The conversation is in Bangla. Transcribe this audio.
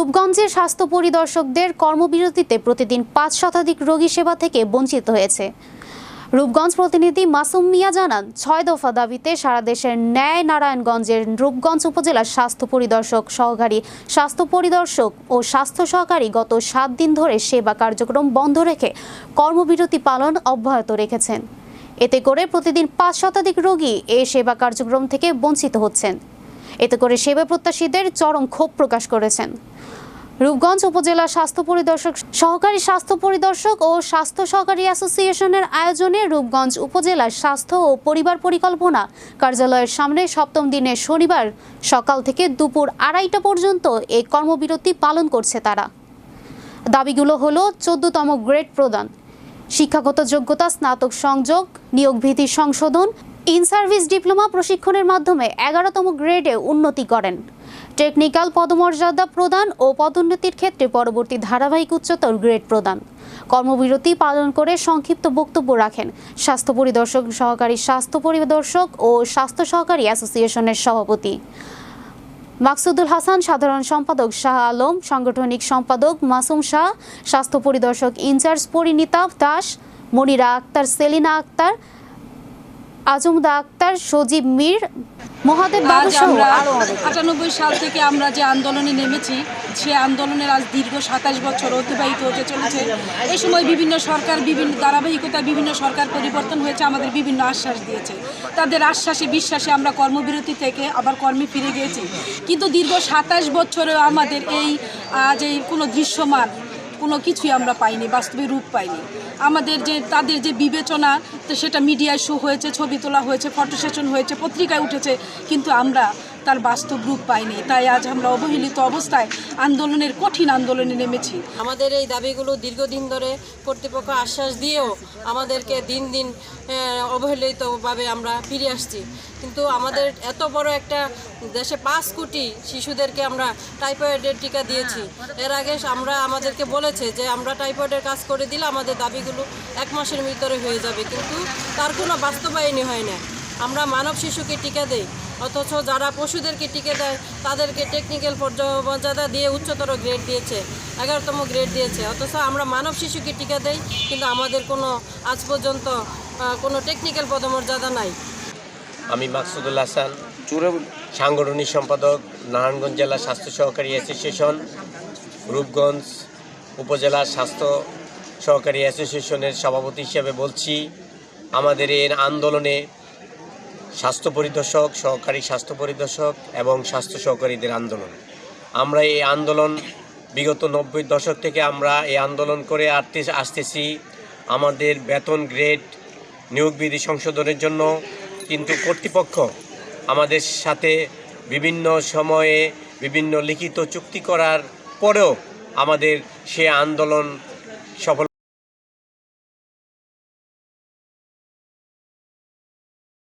রূপগঞ্জের স্বাস্থ্য পরিদর্শকদের কর্মবিরতিতে প্রতিদিন পাঁচ শতাধিক রোগী সেবা থেকে বঞ্চিত হয়েছে। রূপগঞ্জ প্রতিনিধি মাসুম মিয়া জানান, ছয় দফা দাবিতে সারা দেশের ন্যায় নারায়ণগঞ্জের রূপগঞ্জ উপজেলার স্বাস্থ্য পরিদর্শক সহকারী, স্বাস্থ্য পরিদর্শক ও স্বাস্থ্য সহকারী গত সাত দিন ধরে সেবা কার্যক্রম বন্ধ রেখে কর্মবিরতি পালন অব্যাহত রেখেছেন। এতে করে প্রতিদিন পাঁচ শতাধিক রোগী এই সেবা কার্যক্রম থেকে বঞ্চিত হচ্ছেন। এতে করে সেবা প্রত্যাশীদের চরম ক্ষোভ প্রকাশ করেছেন। রূপগঞ্জ উপজেলা স্বাস্থ্য পরিদর্শক সহকারী স্বাস্থ্য পরিদর্শক ও স্বাস্থ্য সহকারী অ্যাসোসিয়েশনের আয়োজনে রূপগঞ্জ উপজেলার স্বাস্থ্য ও পরিবার পরিকল্পনা কার্যালয়ের সামনে সপ্তম দিনে শনিবার সকাল থেকে দুপুর আড়াইটা পর্যন্ত এই কর্মবিরতি পালন করছে তারা। দাবিগুলো হলো, চোদ্দতম গ্রেড প্রদান, শিক্ষাগত যোগ্যতা, স্নাতক সংযোগ নিয়োগ ভীতি সংশোধন ইন সার্ভিস ডিপ্লোমা প্রশিক্ষণের মাধ্যমে এগারোতম গ্রেডে উন্নতি করেন। টেকনিক্যাল পদমর্যাদা প্রদান ও পদোন্নতির ক্ষেত্রে পরবর্তী ধারাবাহিক উচ্চতর গ্রেড প্রদান। কর্মবিরতি পালন করে সংক্ষিপ্ত বক্তব্য রাখেন স্বাস্থ্য পরিদর্শক, সহকারী স্বাস্থ্য পরিদর্শক ও স্বাস্থ্য সহকারী অ্যাসোসিয়েশনের সভাপতি। মাকসুদুল হাসান, সাধারণ সম্পাদক শাহ আলম, সাংগঠনিক সম্পাদক মাসুম শাহ, স্বাস্থ্য পরিদর্শক ইনচার্জ পরিণীতা দাস, মনিরা আক্তার, সেলিনা আক্তার আজমদা আক্তার সজীব মীর মহাদেব বাবু সহ আমরা আটানব্বই সাল থেকে আমরা যে আন্দোলনে নেমেছি সে আন্দোলনের আজ দীর্ঘ সাতাশ বছর অতিবাহিত হতে চলেছে। এই সময় বিভিন্ন সরকার বিভিন্ন ধারাবাহিকতা বিভিন্ন সরকার পরিবর্তন হয়েছে আমাদের বিভিন্ন আশ্বাস দিয়েছে। তাদের আশ্বাসে বিশ্বাসে আমরা কর্মবিরতি থেকে আবার কর্মে ফিরে গিয়েছি। কিন্তু দীর্ঘ সাতাশ বছরেও আমাদের এই আজ এই কোনো দৃশ্যমান কোনো কিছুই আমরা পাইনি, বাস্তবে রূপ পাইনি। আমাদের যে, তাদের যে বিবেচনা, তো সেটা মিডিয়ায় শো হয়েছে, ছবি তোলা হয়েছে, ফটো সেশন হয়েছে, পত্রিকায় উঠেছে, কিন্তু আমরা তার বাস্তব রূপ পাইনি। তাই আজ আমরা অবহেলিত অবস্থায় আন্দোলনের, কঠিন আন্দোলনে নেমেছি। আমাদের এই দাবিগুলো দীর্ঘদিন ধরে কর্তৃপক্ষ আশ্বাস দিয়েও আমাদেরকে দিন দিন অবহেলিতভাবে আমরা ফিরে আসছি। কিন্তু আমাদের এত বড় একটা দেশে পাঁচ কোটি শিশুদেরকে আমরা টাইফয়েডের টিকা দিয়েছি। এর আগে আমরা আমাদেরকে বলেছে যে আমরা টাইফয়েডের কাজ করে দিলে আমাদের দাবিগুলো এক মাসের ভিতরে হয়ে যাবে। কিন্তু তার কোনো বাস্তবায়নই হয় না আমরা মানব শিশুকে টিকা দেই অথচ যারা পশুদেরকে টিকে দেয় তাদেরকে টেকনিক্যাল পর্যায়মর্যাদা দিয়ে উচ্চতর গ্রেড দিয়েছে এগারোতম গ্রেড দিয়েছে। অথচ আমরা মানব শিশুকে টিকা দেই কিন্তু আমাদের কোনো আজ পর্যন্ত কোনো টেকনিক্যাল পদমর্যাদা নাই। আমি মাকসুদুল হাসান সাংগঠনিক সম্পাদক নারায়ণগঞ্জ জেলা স্বাস্থ্য সহকারী অ্যাসোসিয়েশন রূপগঞ্জ উপজেলা স্বাস্থ্য সহকারী অ্যাসোসিয়েশনের সভাপতি হিসেবে বলছি আমাদের এর আন্দোলনে স্বাস্থ্য পরিদর্শক সহকারী স্বাস্থ্য পরিদর্শক এবং স্বাস্থ্য সহকারীদের আন্দোলন। আমরা এই আন্দোলন বিগত নব্বই দশক থেকে আমরা এই আন্দোলন করে আসতে আসতেছি। আমাদের বেতন গ্রেড নিয়োগ বিধি সংশোধনের জন্য কিন্তু কর্তৃপক্ষ আমাদের সাথে বিভিন্ন সময়ে বিভিন্ন লিখিত চুক্তি করার পরেও আমাদের সে আন্দোলন সফল